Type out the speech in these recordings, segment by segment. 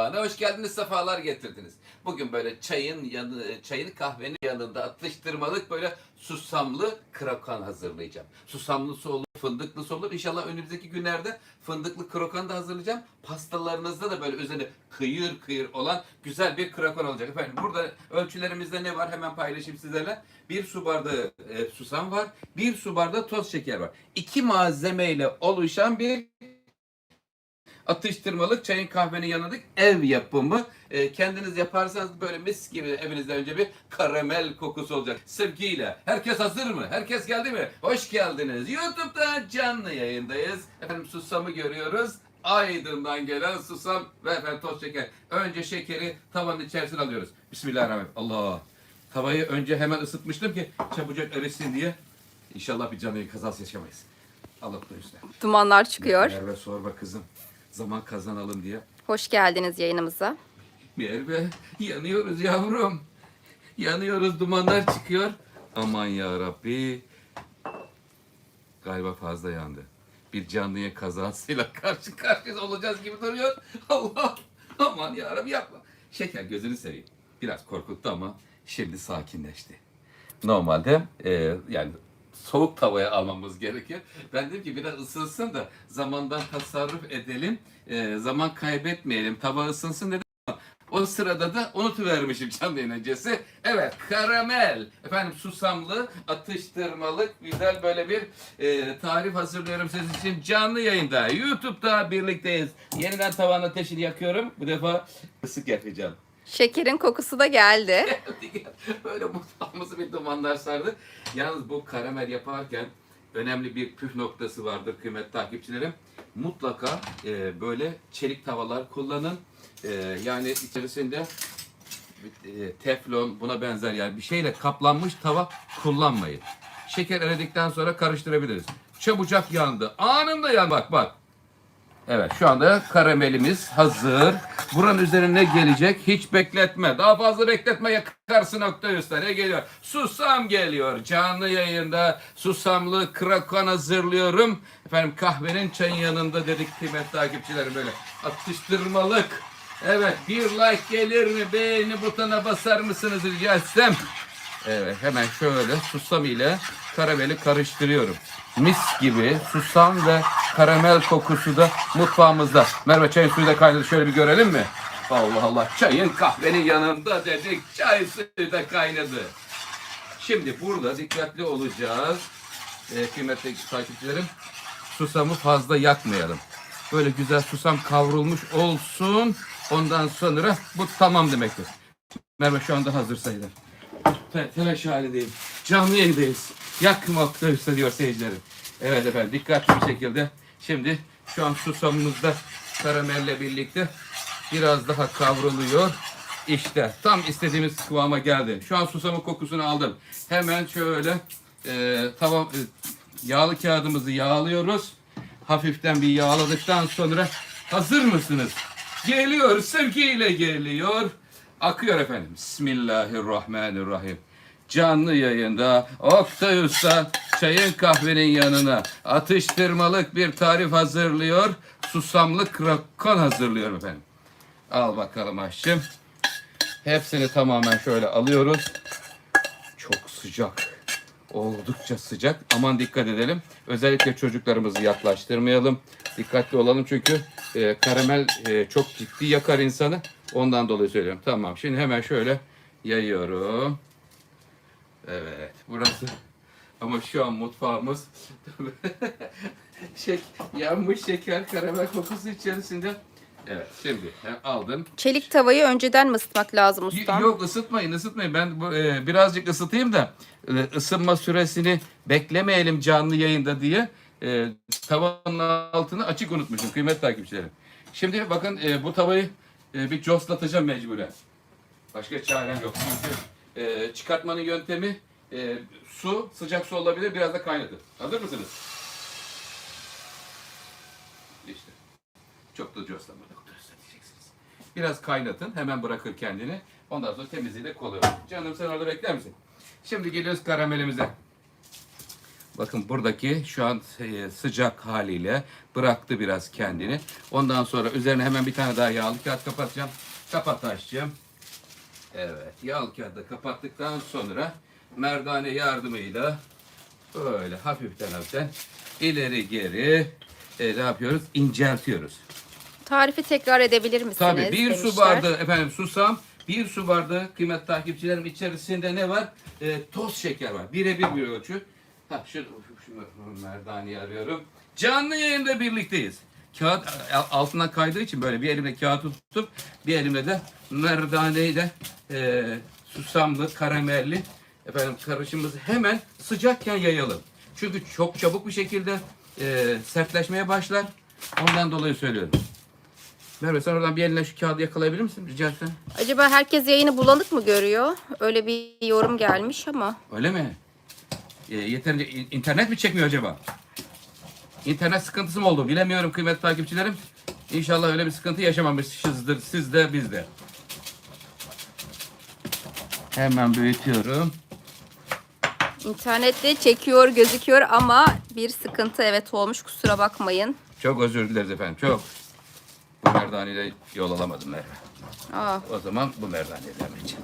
mutfağına hoş geldiniz, sefalar getirdiniz. Bugün böyle çayın yanı, çayın kahvenin yanında atıştırmalık böyle susamlı krokan hazırlayacağım. Susamlısı olur, fındıklısı olur. İnşallah önümüzdeki günlerde fındıklı krokan da hazırlayacağım. Pastalarınızda da böyle üzerine kıyır kıyır olan güzel bir krokan olacak. Efendim burada ölçülerimizde ne var hemen paylaşayım sizlerle. Bir su bardağı e, susam var, bir su bardağı toz şeker var. İki malzemeyle oluşan bir atıştırmalık çayın kahvenin yanındalık ev yapımı. E, kendiniz yaparsanız böyle mis gibi evinizde önce bir karamel kokusu olacak. Sevgiyle. Herkes hazır mı? Herkes geldi mi? Hoş geldiniz. YouTube'da canlı yayındayız. Efendim susamı görüyoruz. Aydın'dan gelen susam ve efendim toz şeker. Önce şekeri tavanın içerisine alıyoruz. Bismillahirrahmanirrahim. Allah. Tavayı önce hemen ısıtmıştım ki çabucak erisin diye. İnşallah bir canlı kazası yaşamayız. Allah da üstüne. Dumanlar çıkıyor. Merve sorma kızım. Zaman kazanalım diye. Hoş geldiniz yayınımıza. Merve yanıyoruz yavrum. Yanıyoruz dumanlar çıkıyor. Aman ya Rabbi. Galiba fazla yandı. Bir canlıya kazasıyla karşı karşıya olacağız gibi duruyor. Allah. Aman ya Rabbi yapma. Şeker gözünü seveyim. Biraz korkuttu ama şimdi sakinleşti. Normalde e, yani soğuk tavaya almamız gerekir. Ben dedim ki biraz ısınsın da zamandan tasarruf edelim. e, zaman kaybetmeyelim. Tava ısınsın dedim. O sırada da unutuvermişim canlı yayın. Evet karamel. Efendim susamlı, atıştırmalık güzel böyle bir e, tarif hazırlıyorum sizin için canlı yayında. Youtube'da birlikteyiz. Yeniden tavanın ateşini yakıyorum. Bu defa ısık yakacağım. Şekerin kokusu da geldi. Böyle mutfağımızı bir dumanlar sardı. Yalnız bu karamel yaparken önemli bir püf noktası vardır kıymetli takipçilerim. Mutlaka e, böyle çelik tavalar kullanın. E, yani içerisinde e, teflon buna benzer yani bir şeyle kaplanmış tava kullanmayın. Şeker eridikten sonra karıştırabiliriz. Çabucak yandı. Anında yan bak bak. Evet şu anda karamelimiz hazır. Buranın üzerine ne gelecek? Hiç bekletme. Daha fazla bekletme yakarsın Oktay Usta. Ne geliyor? Susam geliyor. Canlı yayında susamlı krakan hazırlıyorum. Efendim kahvenin çayın yanında dedik kıymetli takipçilerim böyle atıştırmalık. Evet bir like gelir mi? Beğeni butonuna basar mısınız rica etsem? Evet hemen şöyle susam ile karameli karıştırıyorum. Mis gibi susam ve karamel kokusu da mutfağımızda. Merve çayın suyu da kaynadı şöyle bir görelim mi? Allah Allah çayın kahvenin yanında dedik çay suyu da kaynadı. Şimdi burada dikkatli olacağız. Ee, kıymetli takipçilerim susamı fazla yakmayalım. Böyle güzel susam kavrulmuş olsun. Ondan sonra bu tamam demektir. Merve şu anda hazır sayılır. Te telaş halindeyim. Canlı yayındayız. Üstü diyor seyircilerim. Evet efendim dikkatli bir şekilde. Şimdi şu an susamımız da karamelle birlikte biraz daha kavruluyor. İşte tam istediğimiz kıvama geldi. Şu an susamın kokusunu aldım. Hemen şöyle e, tava, e, yağlı kağıdımızı yağlıyoruz. Hafiften bir yağladıktan sonra hazır mısınız? Geliyor, sevgiyle geliyor. Akıyor efendim. Bismillahirrahmanirrahim. Canlı yayında Oktay Usta çayın kahvenin yanına atıştırmalık bir tarif hazırlıyor. Susamlı krakan hazırlıyorum efendim. Al bakalım aşçım. Hepsini tamamen şöyle alıyoruz. Çok sıcak. Oldukça sıcak. Aman dikkat edelim. Özellikle çocuklarımızı yaklaştırmayalım. Dikkatli olalım çünkü e, karamel e, çok ciddi yakar insanı. Ondan dolayı söylüyorum. Tamam. Şimdi hemen şöyle yayıyorum. Evet. Burası ama şu an mutfağımız şek yanmış şeker karamel kokusu içerisinde. Evet. Şimdi aldım. Çelik tavayı önceden mi ısıtmak lazım ustam? Yok ısıtmayın ısıtmayın. Ben bu, e, birazcık ısıtayım da e, ısınma süresini beklemeyelim canlı yayında diye e, tavanın altını açık unutmuşum kıymetli takipçilerim. Şimdi bakın e, bu tavayı e, bir coslatacağım mecburen. Başka çarem yok. Çünkü e, çıkartmanın yöntemi e, su, sıcak su olabilir biraz da kaynatın. Hazır mısınız? İşte. Çok da coslama doktor diyeceksiniz. Biraz kaynatın. Hemen bırakır kendini. Ondan sonra temizliği de kolay olur. Canım sen orada bekler misin? Şimdi geliyoruz karamelimize. Bakın buradaki şu an e, sıcak haliyle bıraktı biraz kendini. Ondan sonra üzerine hemen bir tane daha yağlı kağıt kapatacağım. Kapat Ayşe'cim. Evet yağlı kağıdı kapattıktan sonra merdane yardımıyla böyle hafiften hafiften ileri geri e, ne yapıyoruz? İnceltiyoruz. Tarifi tekrar edebilir misiniz? Tabii bir su demişler. bardağı efendim susam, bir su bardağı kıymetli takipçilerim içerisinde ne var? E, toz şeker var. Birebir bir ölçü. Ha şu, şu merdaneyi arıyorum. Canlı yayında birlikteyiz. Kağıt e, altına kaydığı için böyle bir elimle kağıt tutup bir elimle de merdaneyi de e, susamlı, karamelli efendim karışımımızı hemen sıcakken yayalım. Çünkü çok çabuk bir şekilde e, sertleşmeye başlar. Ondan dolayı söylüyorum. Merve sen oradan bir eline şu kağıdı yakalayabilir misin rica etsem? Acaba herkes yayını bulanık mı görüyor? Öyle bir yorum gelmiş ama. Öyle mi? E, yeterince in- internet mi çekmiyor acaba? İnternet sıkıntısı mı oldu? Bilemiyorum kıymetli takipçilerim. İnşallah öyle bir sıkıntı yaşamamışızdır siz de biz de. Hemen büyütüyorum. İnternette çekiyor gözüküyor ama bir sıkıntı evet olmuş kusura bakmayın. Çok özür dileriz efendim çok. Bu merdaneyle yol alamadım Merve. Aa, O zaman bu merdaneyle yapacağım.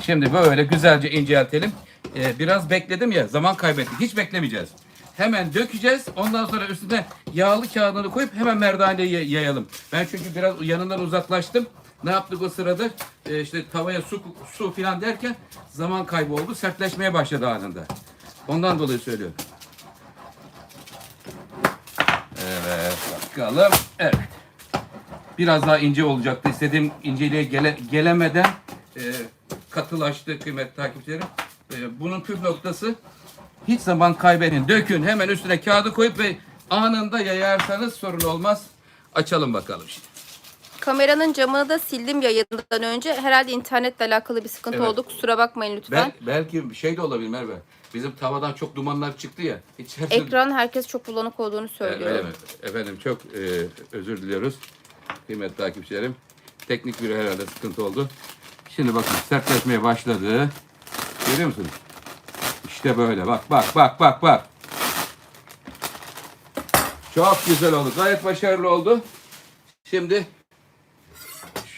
Şimdi böyle güzelce inceltelim. Ee, biraz bekledim ya zaman kaybettik. Hiç beklemeyeceğiz. Hemen dökeceğiz. Ondan sonra üstüne yağlı kağıdını koyup hemen merdaneyi yay- yayalım. Ben çünkü biraz yanından uzaklaştım. Ne yaptık o sırada? Ee, işte tavaya su su falan derken zaman kaybı oldu. Sertleşmeye başladı anında. Ondan dolayı söylüyorum. Evet bakalım. Evet. Biraz daha ince olacaktı. İstediğim inceliğe gele, gelemeden e, katılaştı kıymetli takipçilerim. E, bunun püf noktası hiç zaman kaybedin. Dökün hemen üstüne kağıdı koyup ve anında yayarsanız sorun olmaz. Açalım bakalım şimdi. Kameranın camını da sildim yayından önce. Herhalde internetle alakalı bir sıkıntı Evet. oldu. Kusura bakmayın lütfen. Bel, belki şey de olabilir Merve. Bizim tavadan çok dumanlar çıktı ya. İçerisi... Ekran herkes çok bulanık olduğunu E, söylüyor. öyle mi? Efendim çok e, özür diliyoruz. Kıymetli takipçilerim. Teknik bir herhalde sıkıntı oldu. Şimdi bakın sertleşmeye başladı. Görüyor musunuz? İşte böyle. Bak bak bak bak bak. Çok güzel oldu. Gayet başarılı oldu. Şimdi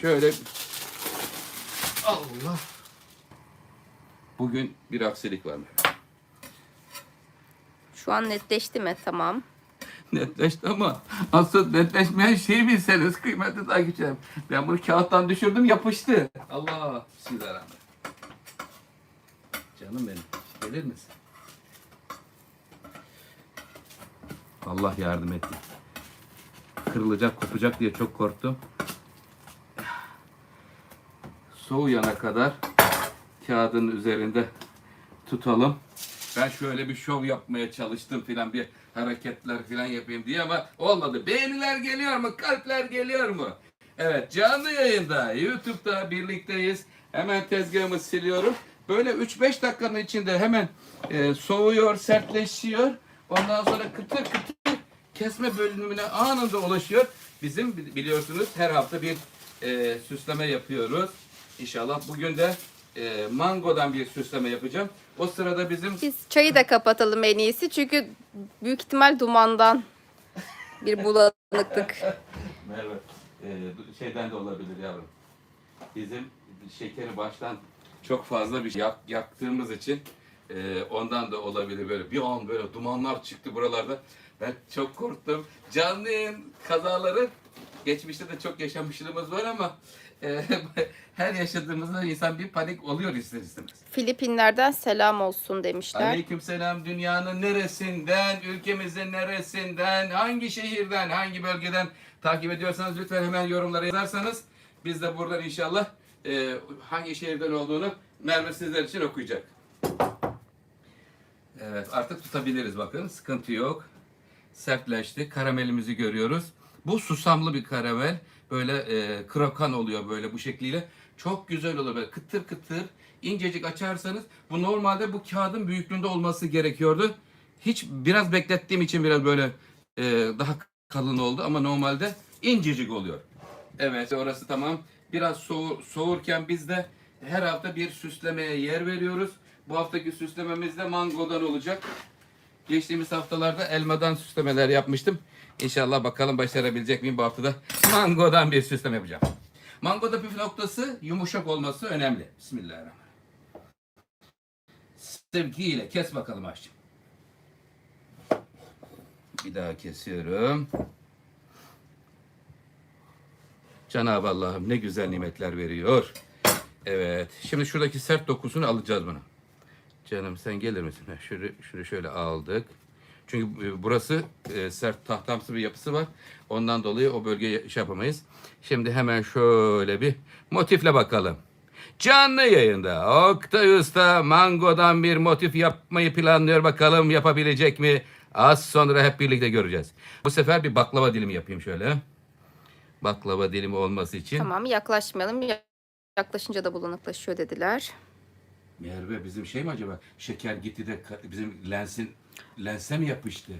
şöyle Allah. Bugün bir aksilik var mı? Şu an netleşti mi? Tamam. Netleşti ama asıl netleşmeyen şeyi bilseniz kıymetli takipçilerim. Ben bunu kağıttan düşürdüm yapıştı. Allah bismillahirrahmanirrahim. Canım benim gelir misin? Allah yardım etti. Kırılacak kopacak diye çok korktum. Soğuyana kadar kağıdın üzerinde tutalım. Ben şöyle bir şov yapmaya çalıştım filan bir hareketler filan yapayım diye ama olmadı. Beğeniler geliyor mu? Kalpler geliyor mu? Evet canlı yayında YouTube'da birlikteyiz. Hemen tezgahımı siliyorum. Böyle 3-5 dakikanın içinde hemen e, soğuyor, sertleşiyor. Ondan sonra kıtır kıtır kesme bölümüne anında ulaşıyor. Bizim bi- biliyorsunuz her hafta bir e, süsleme yapıyoruz. İnşallah bugün de e, mangodan bir süsleme yapacağım. O sırada bizim Biz çayı da kapatalım en iyisi. Çünkü büyük ihtimal dumandan bir bulanıklık. Merve, e, şeyden de olabilir yavrum. Bizim şekeri baştan çok fazla bir şey yak, yaktığımız için e, ondan da olabilir böyle bir an böyle dumanlar çıktı buralarda. Ben çok korktum. Canlı yayın kazaları geçmişte de çok yaşamışlığımız var ama e, her yaşadığımızda insan bir panik oluyor ister istemez. Filipinlerden selam olsun demişler. Aleykümselam dünyanın neresinden, ülkemizin neresinden, hangi şehirden, hangi bölgeden takip ediyorsanız lütfen hemen yorumlara yazarsanız biz de buradan inşallah e, hangi şehirden olduğunu Merve sizler için okuyacak. Evet artık tutabiliriz bakın sıkıntı yok. Sertleşti karamelimizi görüyoruz. Bu susamlı bir karamel böyle e, krokan oluyor böyle bu şekliyle. Çok güzel oluyor böyle kıtır kıtır incecik açarsanız bu normalde bu kağıdın büyüklüğünde olması gerekiyordu. Hiç biraz beklettiğim için biraz böyle e, daha kalın oldu ama normalde incecik oluyor. Evet orası tamam. Biraz soğur, soğurken biz de her hafta bir süslemeye yer veriyoruz. Bu haftaki süslememiz de mangodan olacak. Geçtiğimiz haftalarda elmadan süslemeler yapmıştım. İnşallah bakalım başarabilecek miyim bu haftada. Mangodan bir süsleme yapacağım. Mangoda püf noktası yumuşak olması önemli. Bismillahirrahmanirrahim. Sevgiyle kes bakalım aşçım. Bir daha kesiyorum. Cenab-ı Allah'ım ne güzel nimetler veriyor. Evet. Şimdi şuradaki sert dokusunu alacağız bunu. Canım sen gelir misin? Şunu, şunu şöyle aldık. Çünkü e, burası e, sert tahtamsı bir yapısı var. Ondan dolayı o bölgeye şey yapamayız. Şimdi hemen şöyle bir motifle bakalım. Canlı yayında Oktay Usta Mango'dan bir motif yapmayı planlıyor. Bakalım yapabilecek mi? Az sonra hep birlikte göreceğiz. Bu sefer bir baklava dilimi yapayım şöyle. Baklava dilimi olması için. Tamam yaklaşmayalım. Yaklaşınca da bulanıklaşıyor dediler. Merve bizim şey mi acaba? Şeker gitti de bizim lensin lense mi yapıştı?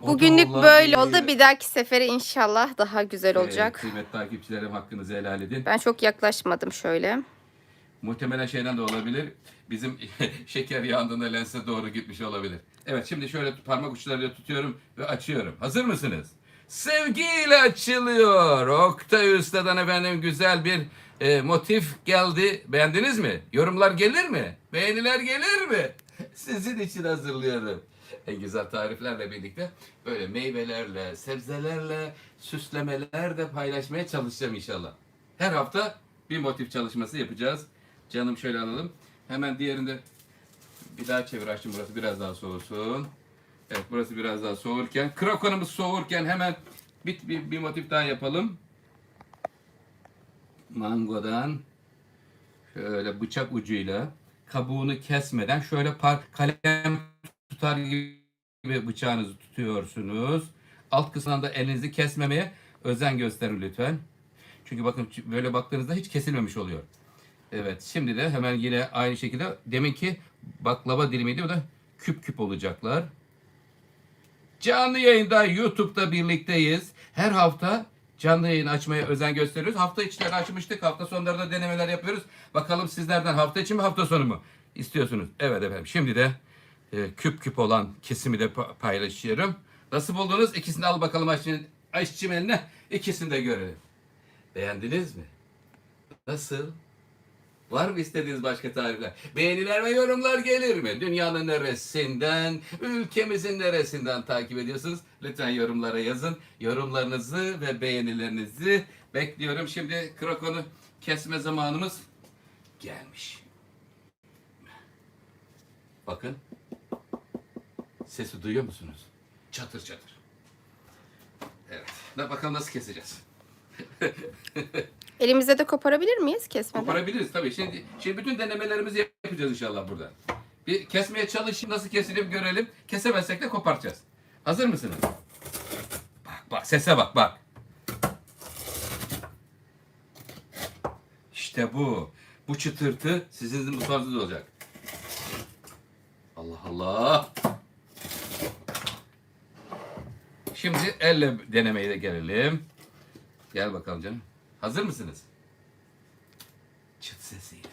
O Bugünlük böyle oldu. Bir dahaki sefere inşallah daha güzel Evet, olacak. kıymetli takipçilerim hakkınızı helal edin. Ben çok yaklaşmadım şöyle. Muhtemelen şeyden de olabilir. Bizim şeker yandığında lense doğru gitmiş olabilir. Evet şimdi şöyle parmak uçlarıyla tutuyorum ve açıyorum. Hazır mısınız? Sevgiyle açılıyor. Oktay Usta'dan efendim güzel bir e, motif geldi. Beğendiniz mi? Yorumlar gelir mi? Beğeniler gelir mi? Sizin için hazırlıyorum. En güzel tariflerle birlikte böyle meyvelerle, sebzelerle, süslemeler de paylaşmaya çalışacağım inşallah. Her hafta bir motif çalışması yapacağız. Canım şöyle alalım. Hemen diğerinde bir daha çevir açtım burası biraz daha soğusun. Evet burası biraz daha soğurken, krokonumuz soğurken hemen bir, bir, bir motif daha yapalım. Mangodan şöyle bıçak ucuyla kabuğunu kesmeden şöyle par kalem tutar gibi bıçağınızı tutuyorsunuz. Alt kısmından da elinizi kesmemeye özen gösterin lütfen. Çünkü bakın böyle baktığınızda hiç kesilmemiş oluyor. Evet şimdi de hemen yine aynı şekilde deminki baklava dilimiydi o da küp küp olacaklar. Canlı yayında YouTube'da birlikteyiz. Her hafta canlı yayın açmaya özen gösteriyoruz. Hafta içleri açmıştık. Hafta sonları da denemeler yapıyoruz. Bakalım sizlerden hafta içi mi hafta sonu mu istiyorsunuz? Evet efendim. Şimdi de e, küp küp olan kesimi de pa- paylaşıyorum. Nasıl buldunuz? İkisini al bakalım aşçının, aşçım eline. İkisini de görelim. Beğendiniz mi? Nasıl? Var mı istediğiniz başka tarifler? Beğeniler ve yorumlar gelir mi? Dünyanın neresinden, ülkemizin neresinden takip ediyorsunuz? Lütfen yorumlara yazın. Yorumlarınızı ve beğenilerinizi bekliyorum. Şimdi krokonu kesme zamanımız gelmiş. Bakın. Sesi duyuyor musunuz? Çatır çatır. Evet. Bakalım nasıl keseceğiz. Elimizde de koparabilir miyiz kesmeden? Koparabiliriz tabii. Şimdi, şimdi bütün denemelerimizi yapacağız inşallah burada. Bir kesmeye çalışayım, nasıl kesilir görelim. Kesemezsek de koparacağız. Hazır mısınız? Bak bak sese bak bak. İşte bu. Bu çıtırtı sizin mutfağınızda da olacak. Allah Allah. Şimdi elle denemeye de gelelim. Gel bakalım canım. Hazır mısınız? Çıt sesiyle.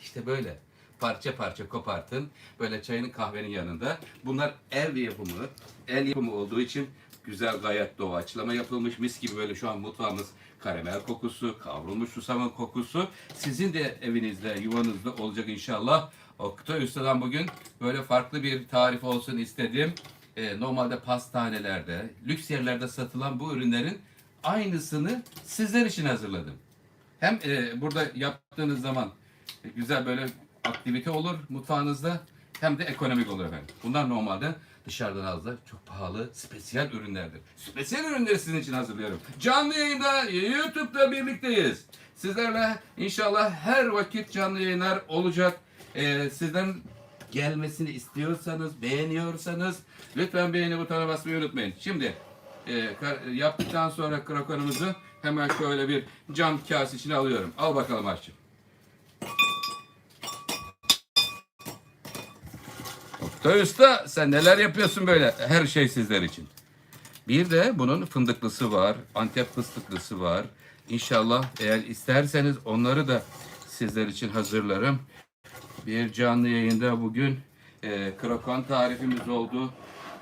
İşte böyle. Parça parça kopartın. Böyle çayının kahvenin yanında. Bunlar ev yapımı. El yapımı olduğu için güzel gayet doğaçlama yapılmış. Mis gibi böyle şu an mutfağımız karamel kokusu, kavrulmuş susamın kokusu. Sizin de evinizde, yuvanızda olacak inşallah. Oktay Usta'dan bugün böyle farklı bir tarif olsun istedim. Ee, normalde pastanelerde, lüks yerlerde satılan bu ürünlerin aynısını sizler için hazırladım. Hem e, burada yaptığınız zaman e, güzel böyle aktivite olur mutfağınızda hem de ekonomik olur efendim. Bunlar normalde dışarıdan aldığınızda çok pahalı spesiyel ürünlerdir. Spesiyel ürünleri sizin için hazırlıyorum. Canlı yayında YouTube'da birlikteyiz. Sizlerle inşallah her vakit canlı yayınlar olacak. E, sizden gelmesini istiyorsanız, beğeniyorsanız lütfen beğeni butonuna basmayı unutmayın. Şimdi e, yaptıktan sonra krokonumuzu hemen şöyle bir cam kase içine alıyorum. Al bakalım aşçım. Oktay Usta sen neler yapıyorsun böyle? Her şey sizler için. Bir de bunun fındıklısı var, antep fıstıklısı var. İnşallah eğer isterseniz onları da sizler için hazırlarım. Bir canlı yayında bugün e, krokan tarifimiz oldu.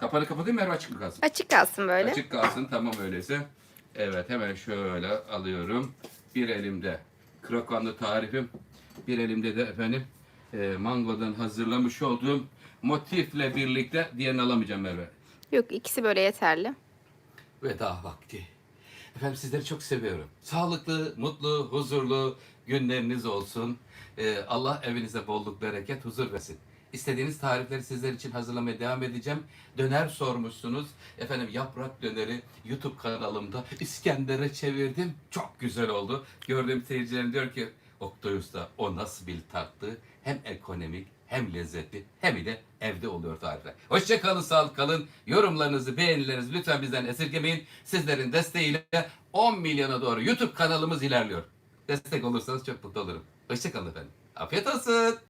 Kapanı kapatayım mı Merve açık mı kalsın? Açık kalsın böyle. Açık kalsın tamam öyleyse. Evet hemen şöyle alıyorum. Bir elimde krokanlı tarifim. Bir elimde de efendim e, mangodan hazırlamış olduğum motifle birlikte diğerini alamayacağım Merve. Yok ikisi böyle yeterli. Veda vakti. Efendim sizleri çok seviyorum. Sağlıklı, mutlu, huzurlu günleriniz olsun. Ee, Allah evinize bolluk, bereket, huzur versin. İstediğiniz tarifleri sizler için hazırlamaya devam edeceğim. Döner sormuşsunuz. Efendim yaprak döneri YouTube kanalımda İskender'e çevirdim. Çok güzel oldu. Gördüğüm seyircilerim diyor ki Oktay Usta o nasıl bir tattı? Hem ekonomik hem lezzetli hem de evde oluyor tarifler. Hoşça kalın, sağlık kalın. Yorumlarınızı, beğenilerinizi lütfen bizden esirgemeyin. Sizlerin desteğiyle 10 milyona doğru YouTube kanalımız ilerliyor. Destek olursanız çok mutlu olurum. Hoşça kalın efendim. Afiyet olsun.